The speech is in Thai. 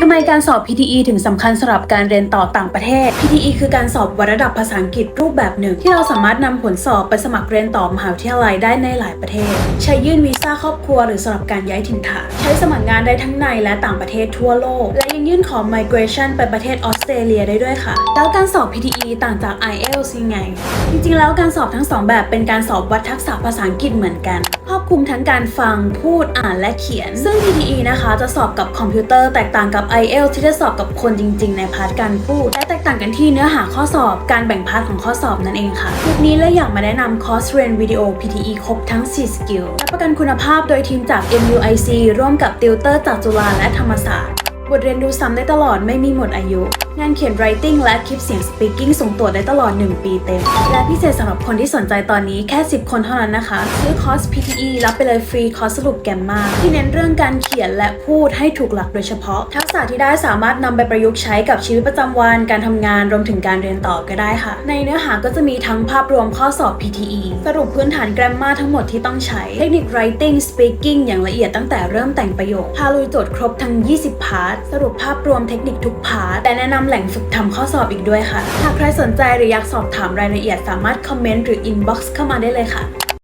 ทำไมการสอบ PTE ถึงสำคัญสำหรับการเรียนต่อต่างประเทศ PTE คือการสอบวัดระดับภาษาอังกฤษรูปแบบหนึ่ง ที่เราสามารถนำผลสอบไปสมัครเรียนต่อมหาวิทยาลัยได้ในหลายประเทศ ใช้ยื่นวีซ่าครอบครัวหรือสำหรับการย้ายถิ่นฐาน ใช้สมัครงานได้ทั้งในและต่างประเทศทั่วโลก และยังยื่นขอ migration ไปประเทศออสเตรเลียได้ด้วยค่ะ แล้วการสอบ PTE ต่างจาก IELTS ยังไง จริงๆ แล้วการสอบทั้งสองแบบเป็นการสอบวัดทักษะภาษาอังกฤษเหมือนกันครอ คลุมทั้งการฟังพูดอ่านและเขียน ซึ่ง PTE นะคะจะสอบกับคอมพิวเตอร์แตกต่างกับ IELTS ที่จะสอบกับคนจริง ๆ ในพาร์ทการพูด และแตกต่างกันที่เนื้อหาข้อสอบการแบ่งพาร์ทของข้อสอบนั่นเองค่ะคลิปนี้เลยอยากมาแนะนำคอร์สเรียนวิดีโอ PTE ครบทั้ง 4 สกิลและประกันคุณภาพโดยทีมจาก MUIC ร่วมกับติวเตอร์จากจุฬาและธรรมศาสตร์ บทเรียนดูซ้ำได้ตลอดไม่มีหมดอายุ งานเขียน writing และคลิปเสียง speaking ส่งตรวจได้ตลอด 1 ปีเต็ม และพิเศษสำหรับคนที่สนใจตอนนี้แค่ 10 คนเท่านั้นนะคะ ซื้อคอร์ส PTE รับไปเลยฟรีคอร์สสรุปแกมมาที่เน้นเรื่องการเขียนและพูดให้ถูกหลักโดยเฉพาะ ทักษะที่ได้สามารถนำไปประยุกต์ใช้กับชีวิตประจำวัน การทำงานรวมถึงการเรียนต่อก็ได้ค่ะ ในเนื้อหาก็จะมีทั้งภาพรวมข้อสอบ PTE สรุปพื้นฐานแกรมมาทั้งหมดที่ต้องใช้ เทคนิค writing speaking อย่างละเอียดตั้งแต่เริ่มแต่งประโยคพาลุยโจทย์ครบทั้ง 20 พาร์ทสรุปภาพรวมเทคนิคทุกพาร์ทและแนะนำแหล่งฝึกทำข้อสอบอีกด้วยค่ะ หากใครสนใจหรืออยากสอบถามรายละเอียดสามารถคอมเมนต์หรืออินบ็อกซ์เข้ามาได้เลยค่ะ